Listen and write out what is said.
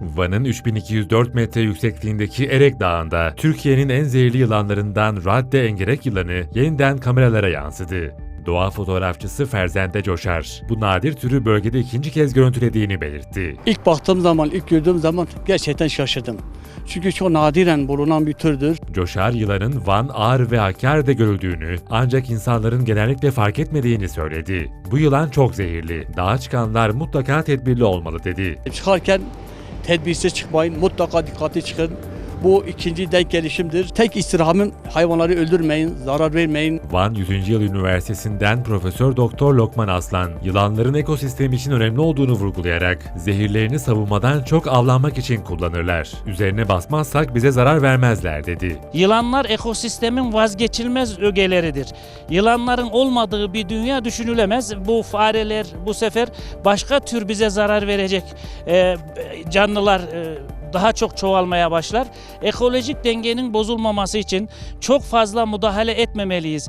Van'ın 3204 metre yüksekliğindeki Erek Dağı'nda Türkiye'nin en zehirli yılanlarından Radde engerek yılanı yeniden kameralara yansıdı. Doğa fotoğrafçısı Ferzende Coşar, bu nadir türü bölgede ikinci kez görüntülediğini belirtti. İlk baktığım zaman, ilk gördüğüm zaman gerçekten şaşırdım. Çünkü çok nadiren bulunan bir türdür. Coşar yılanın Van, Ağrı ve Hakkari'de görüldüğünü ancak insanların genellikle fark etmediğini söyledi. Bu yılan çok zehirli, dağa çıkanlar mutlaka tedbirli olmalı dedi. Çıkarken tedbirsiz çıkmayın, mutlaka dikkatli çıkın. Bu ikinci denk gelişimdir. Tek istirhamın hayvanları öldürmeyin, zarar vermeyin. Van 100. Yıl Üniversitesi'nden Profesör Doktor Lokman Aslan, yılanların ekosistem için önemli olduğunu vurgulayarak zehirlerini savunmadan çok avlanmak için kullanırlar. Üzerine basmazsak bize zarar vermezler dedi. Yılanlar ekosistemin vazgeçilmez ögeleridir. Yılanların olmadığı bir dünya düşünülemez. Bu fareler bu sefer başka tür bize zarar verecek e, canlılar e, daha çok çoğalmaya başlar. Ekolojik dengenin bozulmaması için çok fazla müdahale etmemeliyiz.